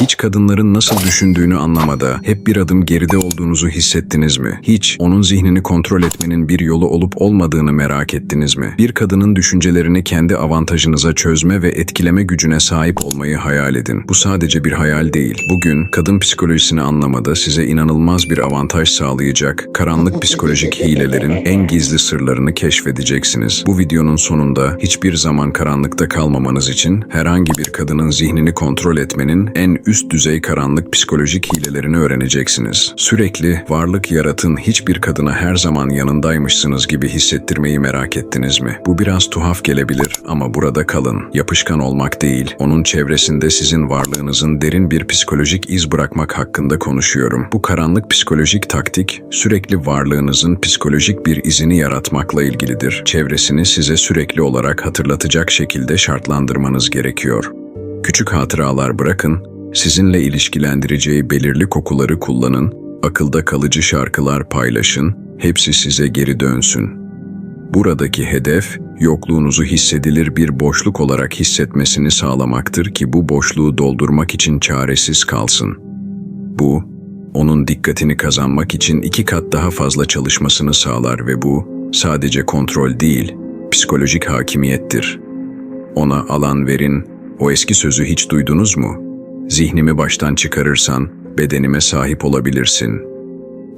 Hiç kadınların nasıl düşündüğünü anlamada hep bir adım geride olduğunuzu hissettiniz mi? Hiç onun zihnini kontrol etmenin bir yolu olup olmadığını merak ettiniz mi? Bir kadının düşüncelerini kendi avantajınıza çözme ve etkileme gücüne sahip olmayı hayal edin. Bu sadece bir hayal değil. Bugün kadın psikolojisini anlamada size inanılmaz bir avantaj sağlayacak karanlık psikolojik hilelerin en gizli sırlarını keşfedeceksiniz. Bu videonun sonunda hiçbir zaman karanlıkta kalmamanız için herhangi bir kadının zihnini kontrol etmenin en üst düzey karanlık psikolojik hilelerini öğreneceksiniz. Sürekli varlık yaratın hiçbir kadına her zaman yanındaymışsınız gibi hissettirmeyi merak ettiniz mi? Bu biraz tuhaf gelebilir ama burada kalın. Yapışkan olmak değil, onun çevresinde sizin varlığınızın derin bir psikolojik iz bırakmak hakkında konuşuyorum. Bu karanlık psikolojik taktik sürekli varlığınızın psikolojik bir izini yaratmakla ilgilidir. Çevresini size sürekli olarak hatırlatacak şekilde şartlandırmanız gerekiyor. Küçük hatıralar bırakın, sizinle ilişkilendireceği belirli kokuları kullanın, akılda kalıcı şarkılar paylaşın, hepsi size geri dönsün. Buradaki hedef, yokluğunuzu hissedilir bir boşluk olarak hissetmesini sağlamaktır ki bu boşluğu doldurmak için çaresiz kalsın. Bu, onun dikkatini kazanmak için iki kat daha fazla çalışmasını sağlar ve bu, sadece kontrol değil, psikolojik hakimiyettir. Ona alan verin, o eski sözü hiç duydunuz mu? Zihnimi baştan çıkarırsan, bedenime sahip olabilirsin.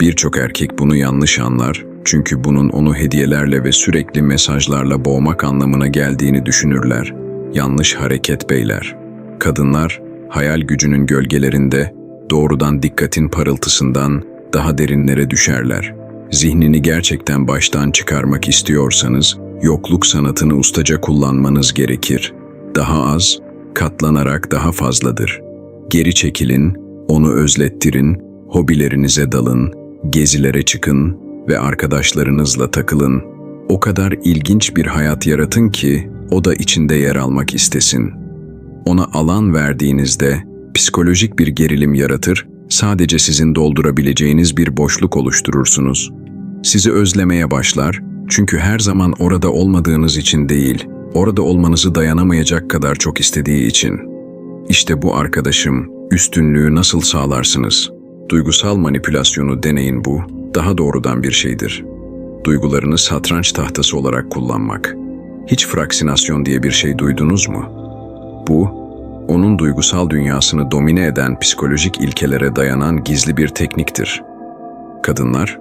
Birçok erkek bunu yanlış anlar, çünkü bunun onu hediyelerle ve sürekli mesajlarla boğmak anlamına geldiğini düşünürler. Yanlış hareket beyler. Kadınlar, hayal gücünün gölgelerinde, doğrudan dikkatin parıltısından daha derinlere düşerler. Zihnini gerçekten baştan çıkarmak istiyorsanız, yokluk sanatını ustaca kullanmanız gerekir. Daha az, katlanarak daha fazladır. Geri çekilin, onu özlettirin, hobilerinize dalın, gezilere çıkın ve arkadaşlarınızla takılın. O kadar ilginç bir hayat yaratın ki o da içinde yer almak istesin. Ona alan verdiğinizde psikolojik bir gerilim yaratır, sadece sizin doldurabileceğiniz bir boşluk oluşturursunuz. Sizi özlemeye başlar çünkü her zaman orada olmadığınız için değil, orada olmanızı dayanamayacak kadar çok istediği için. İşte bu arkadaşım, üstünlüğü nasıl sağlarsınız? Duygusal manipülasyonu deneyin bu, daha doğrudan bir şeydir. Duygularını satranç tahtası olarak kullanmak. Hiç fraksinasyon diye bir şey duydunuz mu? Bu, onun duygusal dünyasını domine eden psikolojik ilkelere dayanan gizli bir tekniktir. Kadınlar,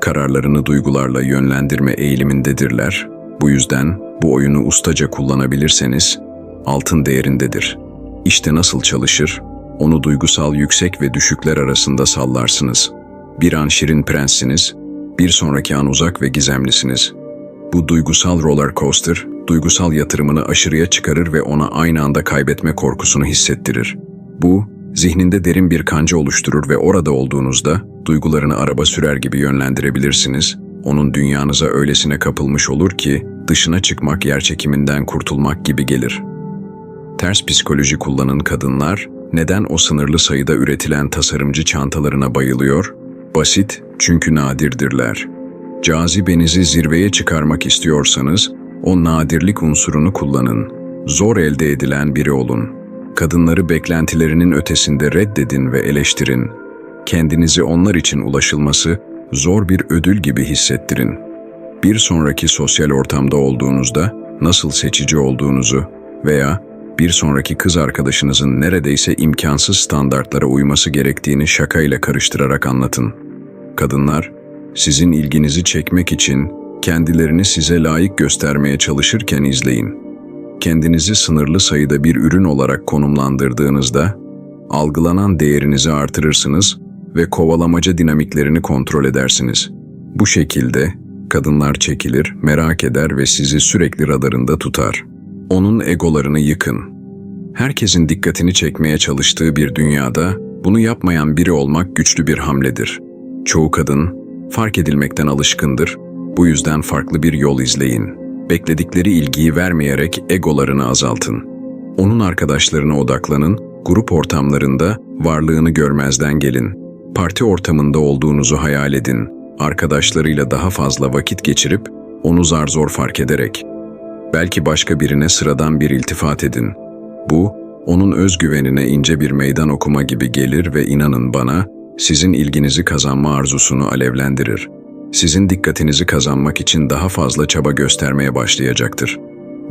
kararlarını duygularla yönlendirme eğilimindedirler. Bu yüzden bu oyunu ustaca kullanabilirseniz altın değerindedir. İşte nasıl çalışır? Onu duygusal yüksek ve düşükler arasında sallarsınız. Bir an şirin prenssiniz, bir sonraki an uzak ve gizemlisiniz. Bu duygusal roller coaster, duygusal yatırımını aşırıya çıkarır ve ona aynı anda kaybetme korkusunu hissettirir. Bu, zihninde derin bir kanca oluşturur ve orada olduğunuzda duygularını araba sürer gibi yönlendirebilirsiniz. Onun dünyanıza öylesine kapılmış olur ki dışına çıkmak yer çekiminden kurtulmak gibi gelir. Ters psikoloji kullanan kadınlar neden o sınırlı sayıda üretilen tasarımcı çantalarına bayılıyor? Basit çünkü nadirdirler. Cazibenizi zirveye çıkarmak istiyorsanız o nadirlik unsurunu kullanın. Zor elde edilen biri olun. Kadınları beklentilerinin ötesinde reddedin ve eleştirin. Kendinizi onlar için ulaşılması zor bir ödül gibi hissettirin. Bir sonraki sosyal ortamda olduğunuzda nasıl seçici olduğunuzu veya bir sonraki kız arkadaşınızın neredeyse imkansız standartlara uyması gerektiğini şakayla karıştırarak anlatın. Kadınlar, sizin ilginizi çekmek için kendilerini size layık göstermeye çalışırken izleyin. Kendinizi sınırlı sayıda bir ürün olarak konumlandırdığınızda, algılanan değerinizi artırırsınız ve kovalamaca dinamiklerini kontrol edersiniz. Bu şekilde kadınlar çekilir, merak eder ve sizi sürekli radarında tutar. Onun egolarını yıkın. Herkesin dikkatini çekmeye çalıştığı bir dünyada bunu yapmayan biri olmak güçlü bir hamledir. Çoğu kadın fark edilmekten alışkındır. Bu yüzden farklı bir yol izleyin. Bekledikleri ilgiyi vermeyerek egolarını azaltın. Onun arkadaşlarına odaklanın, grup ortamlarında varlığını görmezden gelin. Parti ortamında olduğunuzu hayal edin. Arkadaşlarıyla daha fazla vakit geçirip onu zar zor fark ederek. Belki başka birine sıradan bir iltifat edin. Bu, onun özgüvenine ince bir meydan okuma gibi gelir ve inanın bana, sizin ilginizi kazanma arzusunu alevlendirir. Sizin dikkatinizi kazanmak için daha fazla çaba göstermeye başlayacaktır.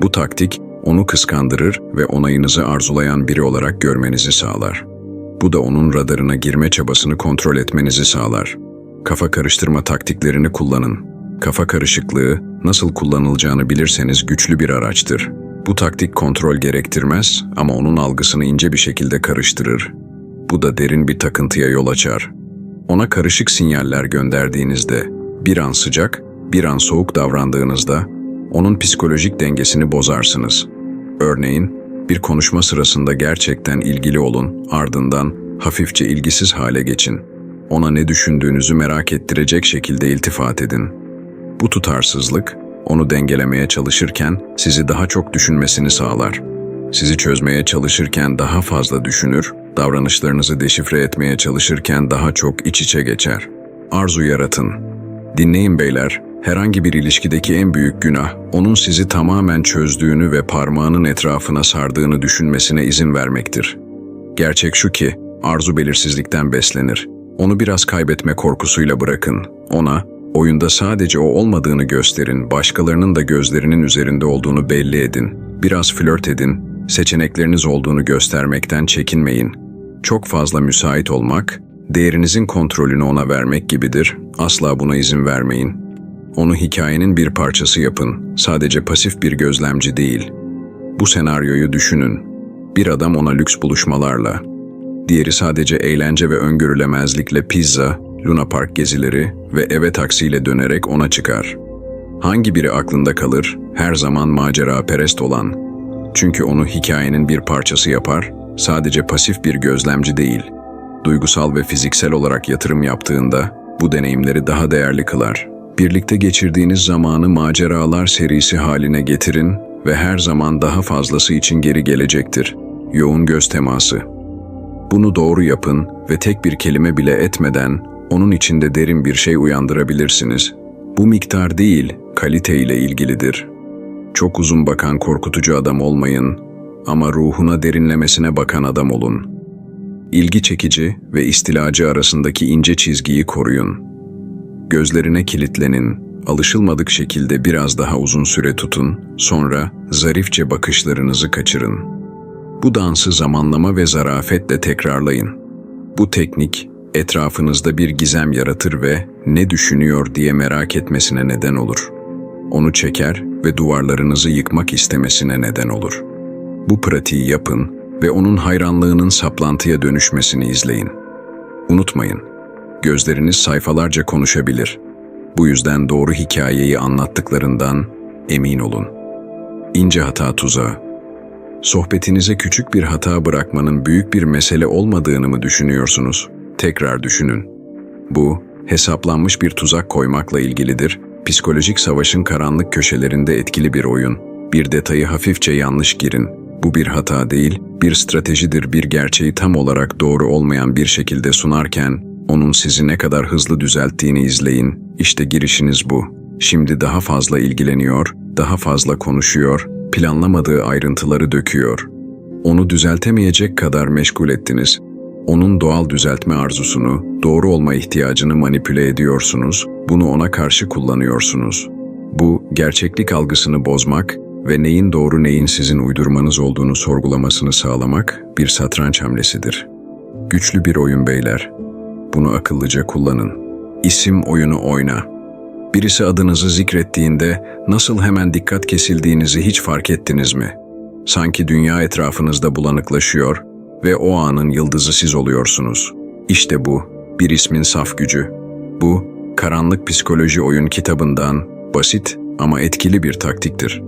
Bu taktik, onu kıskandırır ve onayınızı arzulayan biri olarak görmenizi sağlar. Bu da onun radarına girme çabasını kontrol etmenizi sağlar. Kafa karıştırma taktiklerini kullanın. Kafa karışıklığı nasıl kullanılacağını bilirseniz güçlü bir araçtır. Bu taktik kontrol gerektirmez ama onun algısını ince bir şekilde karıştırır. Bu da derin bir takıntıya yol açar. Ona karışık sinyaller gönderdiğinizde, bir an sıcak, bir an soğuk davrandığınızda, onun psikolojik dengesini bozarsınız. Örneğin, bir konuşma sırasında gerçekten ilgili olun, ardından hafifçe ilgisiz hale geçin. Ona ne düşündüğünüzü merak ettirecek şekilde iltifat edin. Bu tutarsızlık, onu dengelemeye çalışırken sizi daha çok düşünmesini sağlar. Sizi çözmeye çalışırken daha fazla düşünür, davranışlarınızı deşifre etmeye çalışırken daha çok iç içe geçer. Arzu yaratın. Dinleyin beyler, herhangi bir ilişkideki en büyük günah, onun sizi tamamen çözdüğünü ve parmağının etrafına sardığını düşünmesine izin vermektir. Gerçek şu ki, arzu belirsizlikten beslenir. Onu biraz kaybetme korkusuyla bırakın. Ona, oyunda sadece o olmadığını gösterin, başkalarının da gözlerinin üzerinde olduğunu belli edin. Biraz flört edin, seçenekleriniz olduğunu göstermekten çekinmeyin. Çok fazla müsait olmak, değerinizin kontrolünü ona vermek gibidir. Asla buna izin vermeyin. Onu hikayenin bir parçası yapın, sadece pasif bir gözlemci değil. Bu senaryoyu düşünün. Bir adam ona lüks buluşmalarla, diğeri sadece eğlence ve öngörülemezlikle pizza, Luna Park gezileri ve eve taksiyle dönerek ona çıkar. Hangi biri aklında kalır? Her zaman macera perest olan. Çünkü onu hikayenin bir parçası yapar, sadece pasif bir gözlemci değil. Duygusal ve fiziksel olarak yatırım yaptığında bu deneyimleri daha değerli kılar. Birlikte geçirdiğiniz zamanı maceralar serisi haline getirin ve her zaman daha fazlası için geri gelecektir. Yoğun göz teması. Bunu doğru yapın ve tek bir kelime bile etmeden onun içinde derin bir şey uyandırabilirsiniz. Bu miktar değil, kalite ile ilgilidir. Çok uzun bakan korkutucu adam olmayın ama ruhuna derinlemesine bakan adam olun. İlgi çekici ve istilacı arasındaki ince çizgiyi koruyun. Gözlerine kilitlenin, alışılmadık şekilde biraz daha uzun süre tutun, sonra zarifçe bakışlarınızı kaçırın. Bu dansı zamanlama ve zarafetle tekrarlayın. Bu teknik etrafınızda bir gizem yaratır ve ne düşünüyor diye merak etmesine neden olur. Onu çeker ve duvarlarınızı yıkmak istemesine neden olur. Bu pratiği yapın ve onun hayranlığının saplantıya dönüşmesini izleyin. Unutmayın, gözleriniz sayfalarca konuşabilir. Bu yüzden doğru hikayeyi anlattıklarından emin olun. İnce hata tuzağı. Sohbetinize küçük bir hata bırakmanın büyük bir mesele olmadığını mı düşünüyorsunuz? Tekrar düşünün. Bu, hesaplanmış bir tuzak koymakla ilgilidir. Psikolojik savaşın karanlık köşelerinde etkili bir oyun. Bir detayı hafifçe yanlış girin. Bu bir hata değil, bir stratejidir bir gerçeği tam olarak doğru olmayan bir şekilde sunarken, onun sizi ne kadar hızlı düzelttiğini izleyin. İşte girişiniz bu. Şimdi daha fazla ilgileniyor, daha fazla konuşuyor, planlamadığı ayrıntıları döküyor. Onu düzeltemeyecek kadar meşgul ettiniz onun doğal düzeltme arzusunu, doğru olma ihtiyacını manipüle ediyorsunuz, bunu ona karşı kullanıyorsunuz. Bu, gerçeklik algısını bozmak ve neyin doğru neyin sizin uydurmanız olduğunu sorgulamasını sağlamak bir satranç hamlesidir. Güçlü bir oyun beyler. Bunu akıllıca kullanın. İsim oyunu oyna. Birisi adınızı zikrettiğinde nasıl hemen dikkat kesildiğinizi hiç fark ettiniz mi? Sanki dünya etrafınızda bulanıklaşıyor ve o anın yıldızı siz oluyorsunuz. İşte bu, bir ismin saf gücü. Bu, Karanlık Psikoloji Oyun kitabından basit ama etkili bir taktiktir.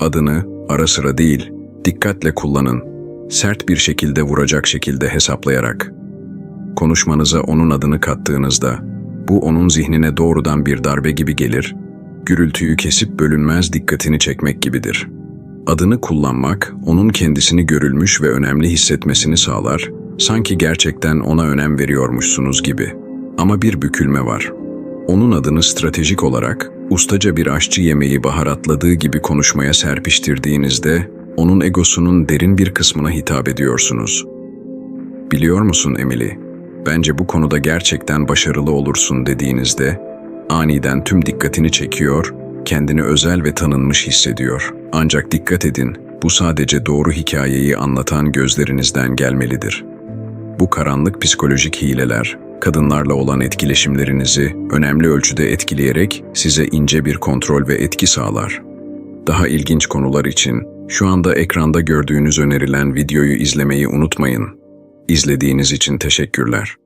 Adını ara sıra değil, dikkatle kullanın. Sert bir şekilde vuracak şekilde hesaplayarak. Konuşmanıza onun adını kattığınızda, bu onun zihnine doğrudan bir darbe gibi gelir, gürültüyü kesip bölünmez dikkatini çekmek gibidir.'' Adını kullanmak, onun kendisini görülmüş ve önemli hissetmesini sağlar, sanki gerçekten ona önem veriyormuşsunuz gibi. Ama bir bükülme var. Onun adını stratejik olarak, ustaca bir aşçı yemeği baharatladığı gibi konuşmaya serpiştirdiğinizde, onun egosunun derin bir kısmına hitap ediyorsunuz. Biliyor musun Emily? Bence bu konuda gerçekten başarılı olursun dediğinizde aniden tüm dikkatini çekiyor, kendini özel ve tanınmış hissediyor. Ancak dikkat edin, bu sadece doğru hikayeyi anlatan gözlerinizden gelmelidir. Bu karanlık psikolojik hileler, kadınlarla olan etkileşimlerinizi önemli ölçüde etkileyerek size ince bir kontrol ve etki sağlar. Daha ilginç konular için şu anda ekranda gördüğünüz önerilen videoyu izlemeyi unutmayın. İzlediğiniz için teşekkürler.